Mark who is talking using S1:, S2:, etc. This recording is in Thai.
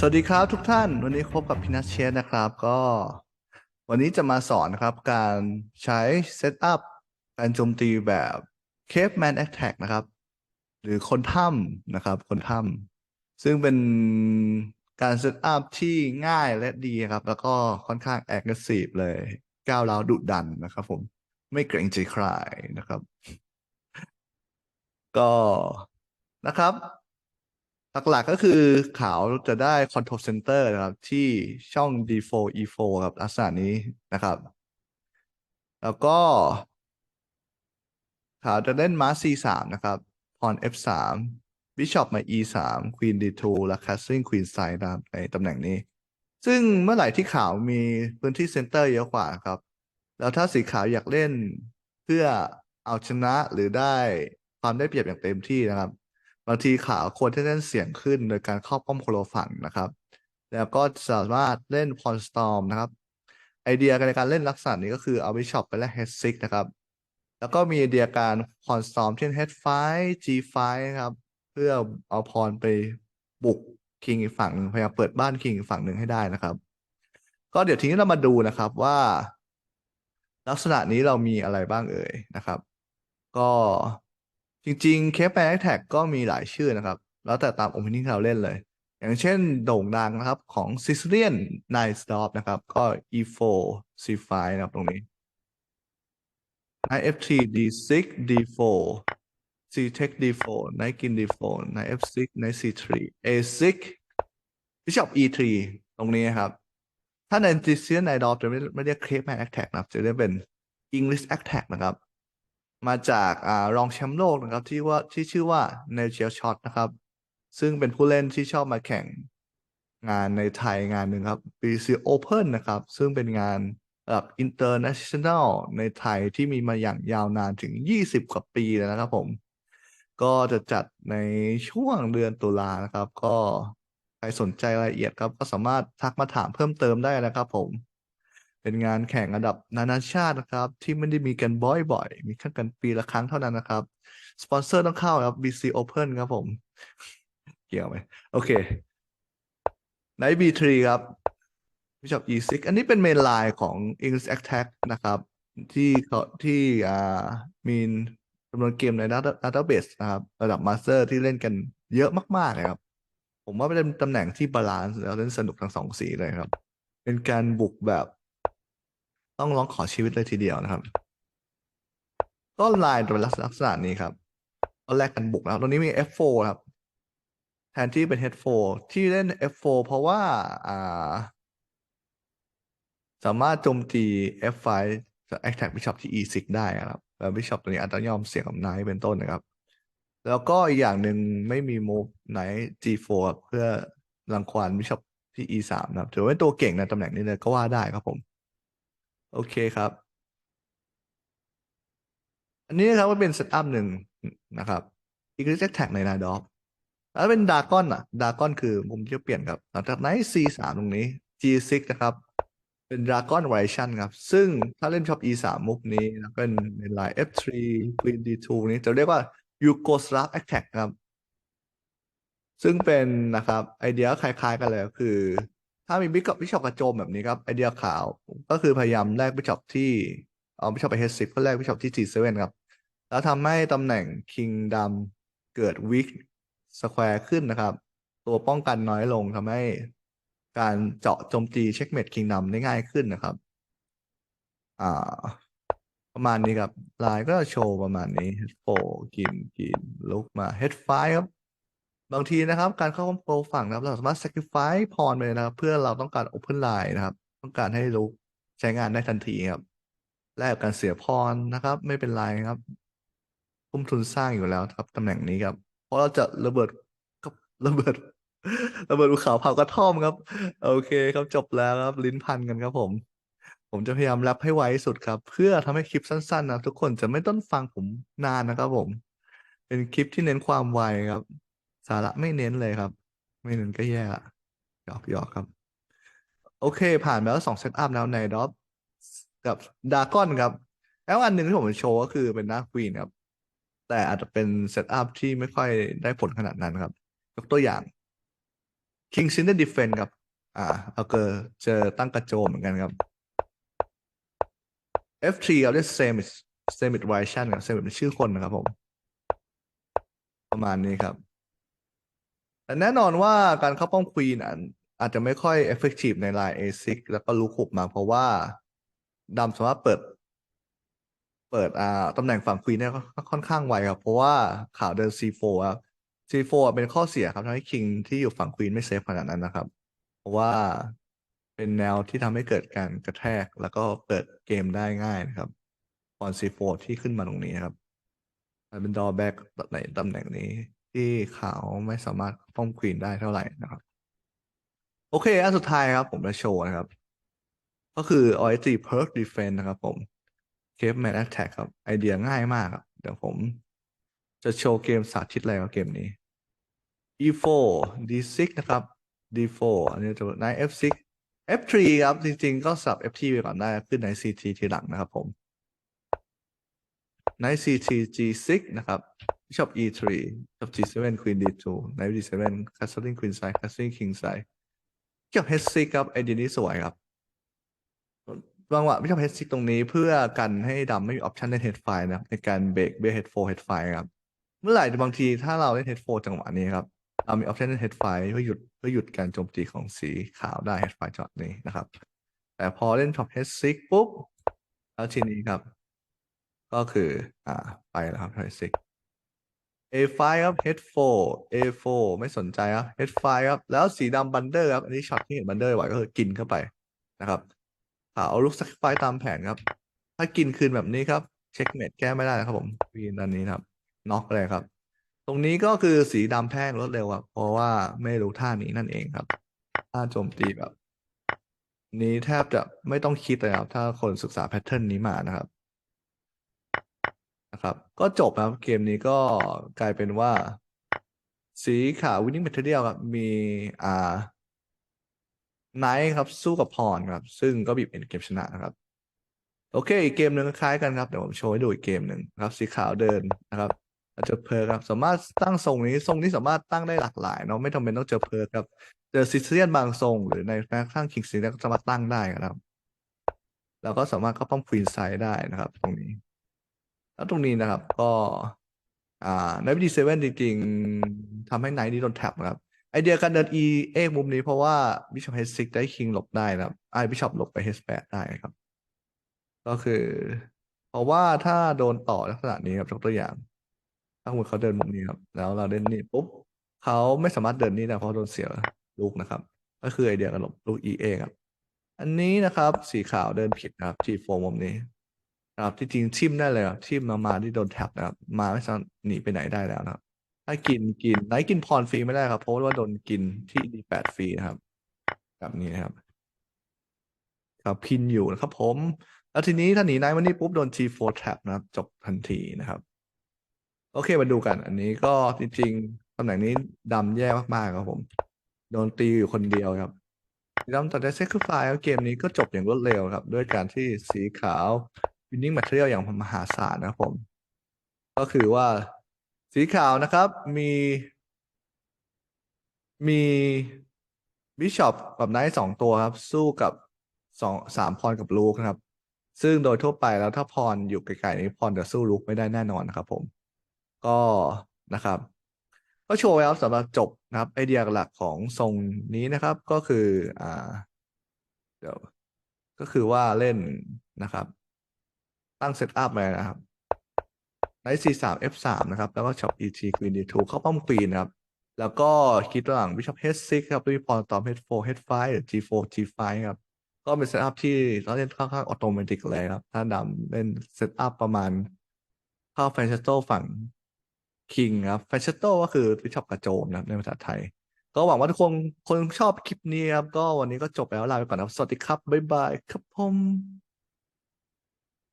S1: สวัสดีครับทุกท่านวันนี้พบกับพินัทเชษนะครับ ก็ วันนี้จะมาสอนนะครับ การใช้เซตอัพการโจมตีแบบ Caveman Attack นะครับ หรือคนถ้ำนะครับ คนถ้ำซึ่งเป็นการเซตอัพที่ง่ายและดีครับ แล้วก็ค่อนข้าง aggressive เลย ก้าวร้าวดุดันนะครับผมไม่เกรงใจใครนะครับ ก็นะครับ หลักๆก็คือขาวจะได้ Control Center นะครับ ที่ช่อง D4 E4 ครับลักษณะนี้นะครับ แล้วก็ขาวจะเล่นม้า C3 นะครับพร F3 Bishop มา E3 Queen D2 และ Castling Queen Side นะครับในตำแหน่งนี้ ซึ่งเมื่อไหร่ที่ขาวมีพื้นที่เซนเตอร์เยอะกว่าครับ แล้วถ้าสีขาวอยากเล่นเพื่อเอาชนะหรือได้ความได้เปรียบอย่างเต็มที่นะครับ บางทีขาควรที่จะเล่นเสียงขึ้นโดยการเข้าป้อมโคโลฝั่งนะครับ แล้วก็สามารถเล่นพรสตอมนะครับ ไอเดียในการเล่นลักษณะนี้ก็คือเอาบิชอปไปแลก H6 นะครับ แล้วก็มีไอเดียการพรสตอมเช่น H5 G5 นะครับ เพื่อเอาพรไปบุกคิงอีกฝั่งหนึ่งพยายามเปิดบ้านคิงอีกฝั่งหนึ่งให้ได้นะครับ ก็เดี๋ยวทีนี้เรามาดูนะครับว่า ลักษณะนี้เรามีอะไรบ้างเอ่ยนะครับ ก็ จริงๆเคปแปนแท็กก็มีหลายชื่อนะครับ แล้วแต่ตามองค์ที่เราเล่นเลย อย่างเช่นโด่งดังนะครับของ s i c i l i a n Night Stop นะครับ ก็ E4 C5 นะครับตรงนี้ Knight F3 D6 D4 C Tech D4 Knight King D4 Knight F6 Knight C3 A6 Bishop E3 ตรงนี้ครับ ถ้าใน d i c i l i a n Night Stop จะไม่ไม่เรียก Cape Man Attack นะครับ จะเรียกเป็น English Attack นะครับ มาจากอ่ารองแชมป์โลกนะครับที่ว่าที่ชื่อว่าเนเชียช็อตนะครับ ซึ่งเป็นผู้เล่นที่ชอบมาแข่งงานในไทยงานหนึ่งครับ BC Open นะครับ ซึ่งเป็นงานระดับ international ในไทยที่มีมาอย่างยาวนานถึง 20 กว่าปีแล้วนะครับผม ก็จะจัดในช่วงเดือนตุลานะครับ ก็ใครสนใจรายละเอียดครับ ก็สามารถทักมาถามเพิ่มเติมได้นะครับผม เป็นงานแข่งระดับนานาชาตินะครับ ที่ไม่ได้มีกันบ่อยๆ มีแค่กันปีละครั้งเท่านั้นนะครับ สปอนเซอร์ต้องเข้าครับ BC Open ครับผม เกี่ยวไหมโอเค Knight B3 ครับ Bishop E6 อันนี้เป็นเมนไลน์ของ English Attack นะครับ ที่เขาที่อ่ามีจำนวนเกมใน Database นะครับ ระดับมาสเตอร์ที่เล่นกันเยอะมากๆเลยครับ ผมว่าเป็นตำแหน่งที่บาลานซ์แล้วเล่นสนุกทั้งสองสีเลยครับ เป็นการบุกแบบ ต้องร้องขอชีวิตเลยทีเดียวนะครับ ก็ไลน์เป็นลักษณะนี้ครับก็แลกกันบุกแล้วตรงนี้มี F4 ครับแทนที่เป็น H4 ที่เล่น F4 เพราะว่าอ่า สามารถโจมตี F5 จะ attack bishop ที่ E6 ได้ครับแล้ว bishop ตัวนี้อาจจะยอมเสี่ยงกับ knight เป็นต้นนะครับ แล้วก็อีกอย่างหนึ่งไม่มี move knight G4 เพื่อรังควาน bishop ที่ E3 นะครับถือว่าเป็นตัวเก่งในตำแหน่งนี้เลยก็ว่าได้ครับผม โอเคครับ อันนี้นะครับก็เป็นเซตอัพหนึ่งนะครับ English Attack ใน Night Off แล้วเป็นดากอนอะดากอนคือมุมที่เปลี่ยนครับหลังจากนั้น C3 ตรงนี้ G6 นะครับ เป็นดากอน variation ครับ ซึ่งถ้าเล่นชอบ E3 มุกนี้แล้วเป็นในลาย F3 Queen D2 นี้จะเรียกว่า Yugoslav Attack ครับ ซึ่งเป็นนะครับ ไอเดียคล้ายๆกันเลยคือ ถ้ามีบิชอปบิชอปกระโจมแบบนี้ครับไอเดียขาวก็คือพยายามแลกบิชอปที่เอาบิชอปไป H10 ก็แลกบิชอปที่ G7 ครับ แล้วทำให้ตำแหน่งคิงดำเกิดวิกสแควร์ขึ้นนะครับ ตัวป้องกันน้อยลงทำให้การเจาะโจมตีเช็คเมดคิงดำได้ง่ายขึ้นนะครับ อ่า ประมาณนี้ครับลายก็โชว์ประมาณนี้ H4 กินกินลุกมา H5 ครับ บางทีนะครับ การเข้าโปรฝั่งนะครับ เราสามารถ sacrifice พรไปเลยนะครับ เพื่อเราต้องการ open line นะครับ ต้องการให้ลุกใช้งานได้ทันทีครับ แลกกับการเสียพรนะครับ ไม่เป็นไรครับทุ่มทุนสร้างอยู่แล้วครับตำแหน่งนี้ครับ เพราะเราจะระเบิดกับระเบิดระเบิดภูเขาเผากระท่อมครับ โอเคครับจบแล้วครับ ลิ้นพันกันครับผม ผมจะพยายามแรปให้ไวที่สุดครับ เพื่อทำให้คลิปสั้นๆนะทุกคนจะไม่ต้องฟังผมนานนะครับผม เป็นคลิปที่เน้นความไวครับ สาระไม่เน้นเลยครับ ไม่เน้นก็แย่ละหยอกหยอกครับ โอเค ผ่านไปแล้วสองเซตอัพแล้วในดอฟกับดากอนครับ แล้วอันหนึ่งที่ผมจะโชว์ก็คือเป็นหน้าควีนครับ แต่อาจจะเป็นเซตอัพที่ไม่ค่อยได้ผลขนาดนั้นครับ ยกตัวอย่าง King Cinder Defense ครับ อ่าเอาเกอร์เจอตั้งกระโจมเหมือนกันครับ F3 ครับเรียก Semit Semit Version ครับ Semit เป็นชื่อคนนะครับผม ประมาณนี้ครับ แต่แน่นอนว่าการเข้าป้อมควีนอะอาจจะไม่ค่อย effective ในลาย A6 แล้วก็ลูกหุบมาเพราะว่าดำสามารถเปิด เปิดอ่าตำแหน่งฝั่งควีนได้ค่อนข้างไวครับ เพราะว่าข่าวเดิน C4 ครับ C4 เป็นข้อเสียครับทำให้คิงที่อยู่ฝั่งควีนไม่เซฟขนาดนั้นนะครับ เพราะว่าเป็นแนวที่ทำให้เกิดการกระแทกแล้วก็เปิดเกมได้ง่ายนะครับตอน C4 ที่ขึ้นมาตรงนี้ครับเป็นดอแบ็กในตำแหน่งนี้ ที่ขาวไม่สามารถป้องควีนได้เท่าไหร่นะครับ โอเค อันสุดท้ายครับ ผมจะโชว์นะครับ ก็คือ OSG Perk Defense นะครับผม Caveman Attack ครับ ไอเดียง่ายมากครับ เดี๋ยวผมจะโชว์เกมสาธิตอะไรกับเกมนี้ E4 D6 นะครับ D4 อันนี้จะใน F6 F3 ครับ จริงๆ ก็สับ F3 ไปก่อนได้ ขึ้นใน CT ทีหลังนะครับผม ใน CT G6 นะครับ Bishop E3 Bishop G7 Queen D2 Knight D7 Castling Queen side Castling King side เกี่ยว H6 ครับไอเดียนี้สวยครับบางว่า Bishop H6 ตรงนี้เพื่อกันให้ดำไม่มีออปชันเล่น H5 นะครับ ในการเบรกเบรก H4 H5 ครับ เมื่อไหร่บางทีถ้าเราเล่น H4 จังหวะนี้ครับเรามีออปชันเล่น H5 เพื่อหยุดเพื่อหยุดการโจมตีของสีขาวได้ H5 จังหวะนี้นะครับ แต่พอเล่น Top H6 ปุ๊บแล้วทีนี้ครับ ก็คืออ่าไปแล้วครับ H6 A5 ครับ H4 A4 ไม่สนใจครับ H5 ครับ แล้วสีดำบันเดอร์ครับ อันนี้ช็อตที่เห็นบันเดอร์ไหวก็คือกินเข้าไปนะครับขาลุกสักไฟตามแผนครับ ถ้ากินคืนแบบนี้ครับ เช็คเมดแก้ไม่ได้นะครับผมวีนด้านนี้ครับน็อกเลยครับ ตรงนี้ก็คือสีดำแพงรวดเร็วครับ เพราะว่าไม่รู้ท่านี้นั่นเองครับท่าโจมตีแบบ นี้แทบจะไม่ต้องคิดเลยครับ ถ้าคนศึกษาแพทเทิร์นนี้มานะครับ นะครับ ก็จบครับเกมนี้ก็กลายเป็นว่า สีขาว winning material ครับ มีอ่าไนท์ครับ สู้กับพรครับ ซึ่งก็บีบเอ็นเกมชนะนะครับ โอเค อีกเกมหนึ่งคล้ายกันครับ เดี๋ยวผมโชว์ให้ดูอีกเกมหนึ่งครับ สีขาวเดินนะครับอาจจะเพอร์ครับ สามารถตั้งทรงนี้ทรงนี้สามารถตั้งได้หลากหลายเนาะไม่จำเป็นต้องเจอเพอร์ครับ เจอซิเซียนบางทรง หรือในแม้กระทั่งคิงซีก็สามารถตั้งได้ครับแล้วก็สามารถเข้าป้อมควีนไซด์ได้นะครับ ตรงนี้ แล้วตรงนี้นะครับ ก็อ่าในวิดีเซเว่นจริงๆทำให้ไนท์นี่โดนแท็บนะครับไอเดียการเดิน E เอกมุมนี้เพราะว่าบิชอป H6 ได้คิงหลบได้นะครับไอบิชอปหลบไป H8 ได้ครับ ก็คือ เพราะว่าถ้าโดนต่อลักษณะนี้ครับยกตัวอย่าง ถ้าสมมติเขาเดินมุมนี้ครับ แล้วเราเดินนี่ปุ๊บเขาไม่สามารถเดินนี่ได้เพราะโดนเสียลูกนะครับ ก็คือไอเดียการหลบลูก E เอครับอันนี้นะครับ สีขาวเดินผิดนะครับ G4 มุมนี้ นะครับที่จริงทิมได้เลยครับทิมมามาที่โดนแท็บนะครับ มาไม่สามารถหนีไปไหนได้แล้วนะครับ ถ้ากินกินไหนกินพรฟรีไม่ได้ครับ เพราะว่าโดนกินที่ดีแปดฟรีนะครับแบบนี้นะครับครับพินอยู่นะครับ ผม แล้วทีนี้ถ้าหนีไนท์วันนี้ปุ๊บโดน G4 trap นะครับ จบทันทีนะครับ โอเคมาดูกัน อันนี้ก็จริงๆตำแหน่งนี้ดำแย่มากๆครับผม โดนตีอยู่คนเดียวครับดำตัดได้เซคไฟล้วเกมนี้ก็จบอย่างรวดเร็วครับ ด้วยการที่สีขาว winning material อย่างมหาศาลนะครับผม ก็คือว่าสีขาวนะครับมีมีบิชอปกับไนท์สองตัวครับ สู้กับสองสามพรกับลูกนะครับ ซึ่งโดยทั่วไปแล้วถ้าพรอยู่ไกลๆนี้พรจะสู้ลูกไม่ได้แน่นอนนะครับผม ก็นะครับ ก็โชว์ไว้ครับสำหรับจบนะครับไอเดียหลักของทรงนี้นะครับ ก็คืออ่าเดี๋ยวก็คือว่าเล่นนะครับ ตั้งเซตอัพไว้นะครับไนท์ C3 F3 นะครับ แล้วก็ช็อป ET Queen D2 เข้าป้อมควีนนะครับ แล้วก็คิดระหว่าง Bishop H6 ครับด้วยพรตอม H4 H5 หรือ G4 G5 ครับ ก็เป็นเซตอัพที่เราเล่นค่อนข้างออโตเมติเลยครับ ถ้าดำเล่นเซตอัพประมาณเข้าแฟนเชสโตฝั่งคิงครับแฟนเชสโตก็คือบิชอปกระโจมนะครับในภาษาไทย ก็หวังว่าทุกคนคนชอบคลิปนี้ครับ ก็วันนี้ก็จบแล้วลาไปก่อนครับ สวัสดีครับ บ๊ายบายครับผม